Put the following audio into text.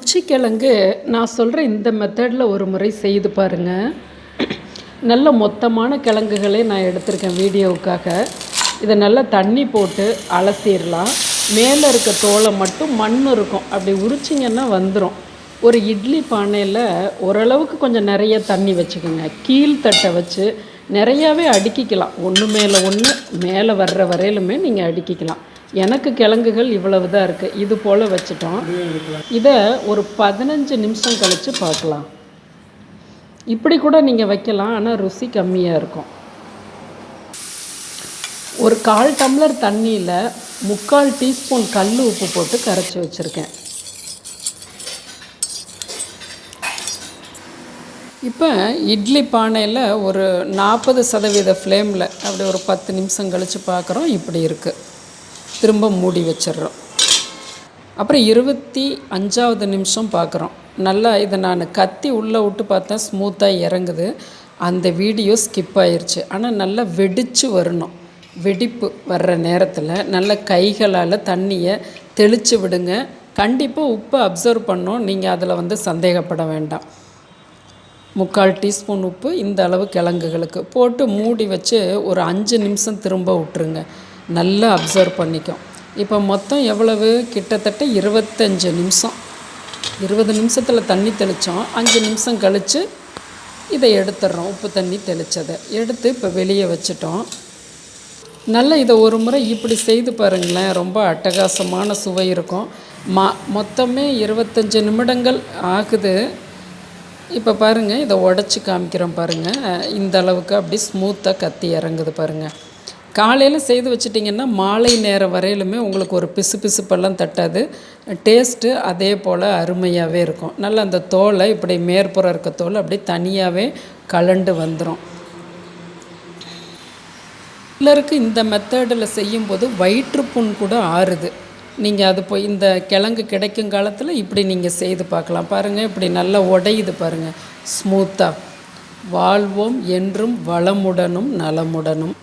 குச்சிக்கிழங்கு நான் சொல்கிற இந்த மெத்தடில் ஒரு முறை செய்து பாருங்கள் நல்ல மொத்தமான கிழங்குகளே நான் எடுத்திருக்கேன் வீடியோவுக்காக. இதை நல்லா தண்ணி போட்டு அலசிடலாம். மேலே இருக்க தோலை மட்டும் மண் இருக்கும். அப்படி உரிச்சிங்கன்னா வந்துடும் ஒரு இட்லி பானையில் ஓரளவுக்கு கொஞ்சம் நிறைய தண்ணி வச்சுக்கோங்க. கீழ்த்தட்டை வச்சு நிறையாவே அடுக்கிக்கலாம். ஒன்று மேலே ஒன்று மேலே வர்ற வரையிலுமே நீங்கள் அடுக்கிக்கலாம். எனக்கு கிழங்குகள் இவ்வளவு தான் இருக்குது இது போல் வச்சுட்டோம். இதை ஒரு பதினஞ்சு நிமிஷம் கழித்து பார்க்கலாம். இப்படி கூட நீங்கள் வைக்கலாம் ஆனால் ருசி கம்மியாக இருக்கும். ஒரு கால் டம்ளர் தண்ணியில் முக்கால் டீஸ்பூன் கல் உப்பு போட்டு கரைச்சி வச்சுருக்கேன். இப்போ இட்லி பானையில் ஒரு நாற்பது சதவீத ஃப்ளேமில் அப்படி ஒரு பத்து நிமிஷம் கழித்து பார்க்குறோம். இப்படி இருக்குது திரும்ப மூடி வச்சிடுறோம். அப்புறம் இருபத்தி அஞ்சாவது நிமிஷம் பார்க்குறோம். நல்லா இதை நான் கத்தி உள்ளே விட்டு பார்த்தேன் ஸ்மூத்தாக இறங்குது. அந்த வீடியோ ஸ்கிப் ஆயிடுச்சு ஆனால் நல்லா வெடித்து வரணும். வெடிப்பு வர்ற நேரத்தில் நல்ல கைகளால் தண்ணியை தெளித்து விடுங்க. கண்டிப்பாக உப்பை அப்சர்வ் பண்ணோம் நீங்கள் அதில் வந்து சந்தேகப்பட வேண்டாம். முக்கால் டீஸ்பூன் உப்பு இந்த அளவு கிழங்குகளுக்கு. போட்டு மூடி வச்சு ஒரு அஞ்சு நிமிஷம் திரும்ப விட்டுருங்க. நல்லா அப்சர்வ் பண்ணிக்கும். இப்போ மொத்தம் எவ்வளவு? கிட்டத்தட்ட இருபத்தஞ்சு நிமிஷம். இருபது நிமிஷத்தில் தண்ணி தெளித்தோம் அஞ்சு நிமிஷம் கழித்து இதை எடுத்துடுறோம். உப்பு தண்ணி தெளித்ததை எடுத்து இப்போ வெளியே வச்சிட்டோம். நல்லா இதை ஒரு முறை இப்படி செய்து பாருங்களேன். ரொம்ப அட்டகாசமான சுவை இருக்கும். மா மொத்தமே இருபத்தஞ்சி நிமிடங்கள் ஆகுது. இப்போ பாருங்கள் இதை உடச்சி காமிக்கிறோம் பாருங்கள் இந்த அளவுக்கு அப்படி ஸ்மூத்தாக கத்தி இறங்குது பாருங்கள் காலையில் செய்து வச்சிட்டிங்கன்னா மாலை நேரம் வரையிலுமே உங்களுக்கு ஒரு பிசு பிசுப்பெல்லாம் தட்டாது. டேஸ்ட்டு அதே போல் அருமையாகவே இருக்கும். நல்லா அந்த தோலை இப்படி மேற்புறம் இருக்க தோல் அப்படியே தனியாகவே கலண்டு வந்துடும் சிலருக்கு இந்த மெத்தடில் செய்யும்போது வயிற்றுப்புண் கூட ஆறுது. நீங்கள் அது போய் இந்த கிழங்கு கிடைக்கும் காலத்தில் இப்படி நீங்கள் செய்து பார்க்கலாம். பாருங்கள் இப்படி நல்லா உடையுது பாருங்கள் ஸ்மூத்தாக வாழ்வோம் என்றும் வளமுடனும் நலமுடனும்.